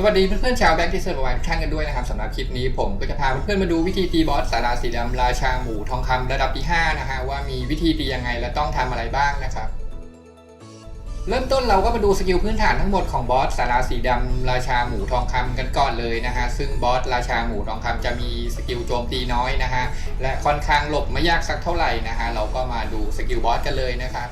สวัสดีเพื่อนๆชาวแบ็กที่เซิร์ฟวายทุกท่านกันด้วยนะครับสำหรับคลิปนี้ผมก็จะพาเพื่อนๆมาดูวิธีตีบอสสาราสีดำราชาหมูทองคำระดับที่ 5 นะฮะว่ามีวิธีตียังไงและต้องทำอะไรบ้างนะครับเริ่มต้นเราก็มาดูสกิลพื้นฐานทั้งหมดของบอสสาราสีดำราชาหมูทองคำกันก่อนเลยนะฮะซึ่งบอสราชาหมูทองคำจะมีสกิลโจมตีน้อยนะฮะและค่อนข้างหลบไม่ยากสักเท่าไหร่นะฮะเราก็มาดูสกิลบอสกันเลยนะครับ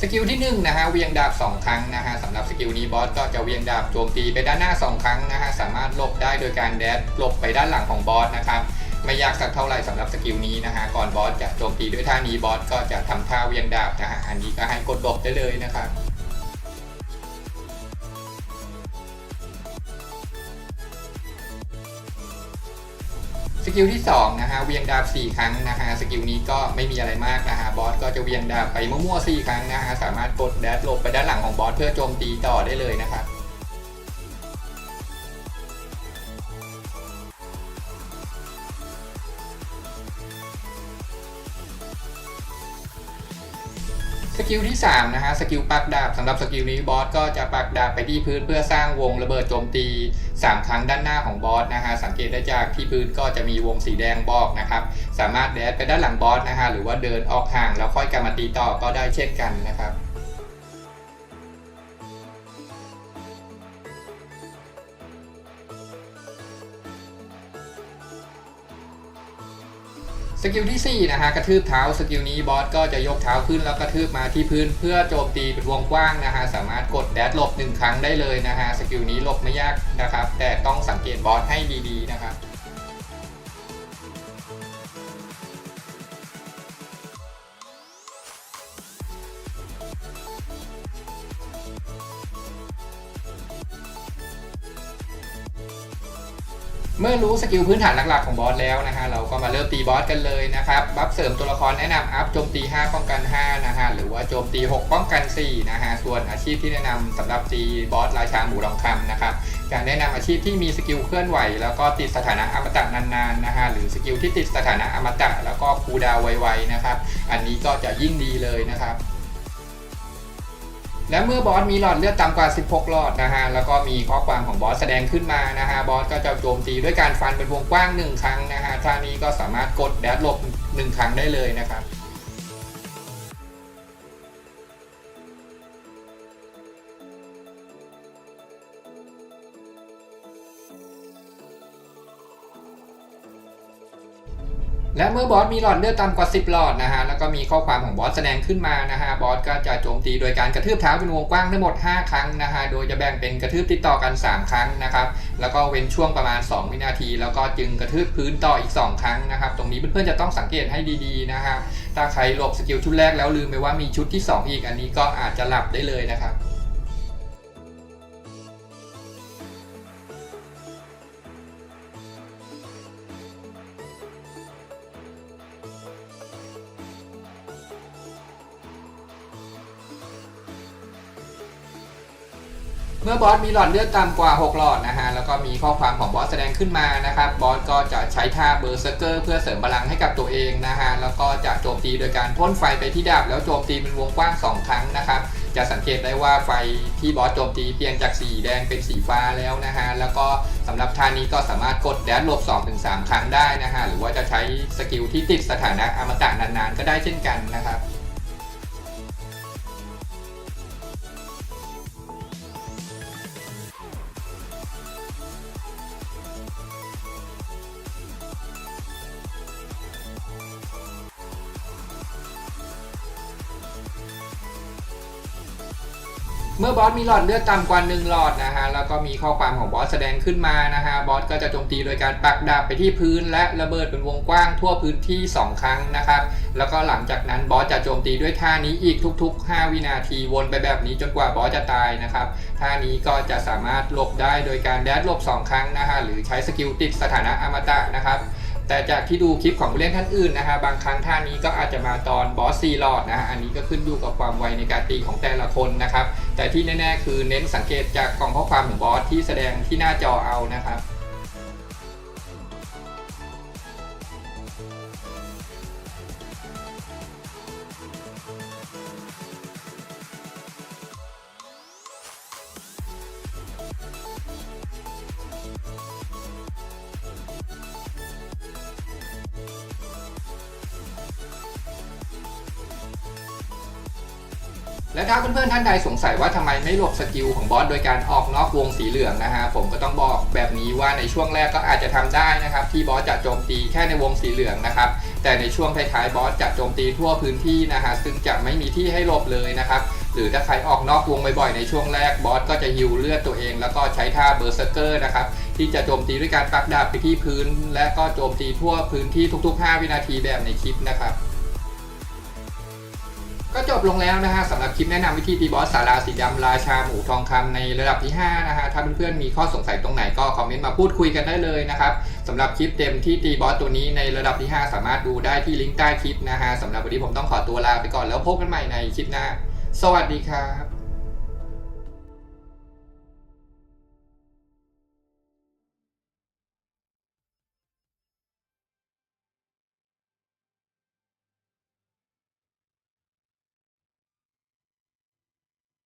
สกิลที่1นงนะฮะเวียงดาบ 2 ครั้งนะฮะสำหรับสกิลนี้บอสก็จะเวียงดาบโจมตีไปด้านหน้า 2 ครั้งนะฮะสามารถหลบได้โดยการแดดหลบไปด้านหลังของบอสนะครับไม่ยากสักเท่าไหร่สำหรับสกิลนี้นะฮะก่อนบอสจะโจมตีด้วยท่านี้บอสก็จะทำท่าเวียงดาบนะฮะอันนี้ก็ให้กดหลบได้เลยนะครับ สกิลที่2นะฮะเวียงดาบ 4 ครั้งนะฮะสกิลนี้ก็ไม่มีอะไรมากนะฮะบอสก็จะเวียงดาบไปมั่วๆ4 ครั้งนะฮะสามารถกดแดดหลบไปด้านหลังของบอสเพื่อโจมตีต่อได้เลยนะครับสกิลที่3นะฮะสกิลปักดาบสำหรับสกิลนี้บอสก็จะปักดาบไปที่พื้นเพื่อสร้างวงระเบิดโจมตี 3 ครั้งด้านหน้าของบอสนะฮะสังเกตได้จากที่พื้นก็จะมีวงสีแดงบอกนะครับ สามารถแดดไปด้านหลังบอสนะฮะหรือว่าเดินออกห่างแล้วค่อยกลับมาตีต่อก็ได้เช่นกันนะครับ สกิลที่ 4 นะฮะกระทืบเท้าสกิลนี้บอสก็จะยกเท้าขึ้นแล้วกระทืบมาที่พื้นเพื่อโจมตีเป็นวงกว้างนะฮะสามารถกดแดดหลบ 1 ครั้งได้เลยนะฮะสกิลนี้หลบไม่ยากนะครับแต่ต้องสังเกตบอสให้ดีๆนะครับ เมื่อรู้สกิลพื้นฐานหลักๆของบอสแล้วนะฮะเราก็มาเริ่มตีบอสกันเลยนะครับบัฟเสริมตัวละครแนะนำอัพโจมตี 5 ป้องกัน 5 นะฮะหรือว่าโจมตี 6 ป้องกัน 4 นะฮะส่วนอาชีพที่แนะนำสำหรับตีบอสราชาหมูทองคำนะครับการแนะนำอาชีพที่มีสกิลเคลื่อนไหว แล้วก็ติดสถานะอมตะนานๆนะฮะหรือสกิลที่ติดสถานะอมตะแล้วก็คูดาวไวๆนะครับอันนี้ก็จะยิ่งดีเลยนะครับ และเมื่อบอสมีหลอดเลือดต่ำกว่า 16 หลอดนะฮะ แล้วก็มีข้อความของบอสแสดงขึ้นมานะฮะ บอสก็จะโจมตีด้วยการฟันเป็นวงกว้าง 1 ครั้งนะฮะท่านี้ก็สามารถกดแดดหลบ 1 ครั้งได้เลยนะครับ และเมื่อบอสมีหลอดเลือดต่ำกว่า 10 หลอดนะฮะ แล้วก็มีข้อความของบอสแสดงขึ้นมานะฮะ บอสก็จะโจมตีโดยการกระทืบเท้าเป็นวงกว้างทั้งหมด 5 ครั้งนะฮะ โดยจะแบ่งเป็นกระทืบติดต่อกัน 3 ครั้งนะครับ แล้วก็เว้นช่วงประมาณ 2 วินาที แล้วก็จึงกระทืบพื้นต่ออีก 2 ครั้งนะครับ ตรงนี้เพื่อนๆจะต้องสังเกตให้ดีๆนะฮะ ถ้าใครหลบสกิลชุดแรกแล้วลืมไปว่ามีชุดที่ 2 อีก อันนี้ก็อาจจะหลับได้เลยนะครับ เมื่อบอสมีหลอดเลือดต่ำกว่า 6 หลอดนะฮะ แล้วก็มีข้อความของบอสแสดงขึ้นมานะครับ บอสก็จะใช้ท่าเบอร์เซอร์เกอร์เพื่อเสริมพลังให้กับตัวเองนะฮะ แล้วก็จะโจมตีโดยการพ่นไฟไปที่ดาบแล้วโจมตีเป็นวงกว้าง 2 ครั้งนะครับ จะสังเกตได้ว่าไฟที่บอสโจมตีเปลี่ยนจากสีแดงเป็นสีฟ้าแล้วนะฮะ แล้วก็สำหรับท่านี้ก็สามารถกดแดดลบ2-3 ครั้งได้นะฮะ หรือว่าจะใช้สกิลที่ติดสถานะอมตะนานๆก็ได้เช่นกันนะครับ เมื่อบอสมีหลอดเลือดต่ำกว่า1หลอดนะฮะแล้วก็มีข้อความของบอสแสดงขึ้นมานะฮะบอสก็จะโจมตีโดยการปักดาบไปที่พื้น และระเบิดเป็นวงกว้างทั่วพื้นที่ 2 ครั้งนะครับแล้วก็หลังจากนั้นบอสจะโจมตีด้วยท่านี้อีกทุก ๆ 5 วินาทีวนไปแบบนี้จนกว่าบอสจะตายนะครับท่านี้ก็จะสามารถหลบได้โดยการแดดหลบ 2 ครั้งนะฮะหรือใช้สกิลติดสถานะอมตะนะครับ แต่จากที่ดูคลิปของผู้เล่นท่านอื่นนะฮะบางครั้งท่านี้ก็อาจจะมาตอนบอสซีลอดนะฮะอันนี้ก็ขึ้นอยู่กับความไวในการตีของแต่ละคนนะครับ แต่ที่แน่ ๆ คือเน้นสังเกตจากกล่องข้อความของบอสที่แสดงที่หน้าจอเอานะครับ และถ้าเพื่อนๆท่านใดสงสัยว่าทำไมไม่หลบสกิลของบอสโดยการออกนอกวงสีเหลืองนะฮะผมก็ต้องบอกแบบนี้ว่าในช่วงแรกก็อาจจะทำได้นะครับที่บอสจะโจมตีแค่ในวงสีเหลืองนะครับแต่ในช่วงท้ายๆบอสจะโจมตีทั่วพื้นที่นะฮะซึ่งจะไม่มีที่ให้หลบเลยนะครับหรือถ้าใครออกนอกวงบ่อยๆในช่วงแรกบอสก็จะฮิวเลือดตัวเอง แล้วก็ใช้ท่าเบอร์เซอร์เกอร์นะครับที่จะโจมตีด้วยการปักดาบไปที่พื้น และก็โจมตีทั่วพื้นที่ทุก ๆ 5 วินาทีแบบในคลิปนะครับ ก็จบลงแล้วนะฮะสำหรับคลิปแนะนำวิธีตีบอสสาราสีดำราชาหมูทองคำในระดับที่ 5 นะฮะ ถ้าเพื่อนๆมีข้อสงสัยตรงไหนก็คอมเมนต์มาพูดคุยกันได้เลยนะครับสำหรับคลิปเต็มที่ตีบอสตัวนี้ในระดับที่ 5 สามารถดูได้ที่ลิงก์ใต้คลิปนะฮะสำหรับวันนี้ผมต้องขอตัวลาไปก่อนแล้วพบกันใหม่ในคลิปหน้า สวัสดีครับ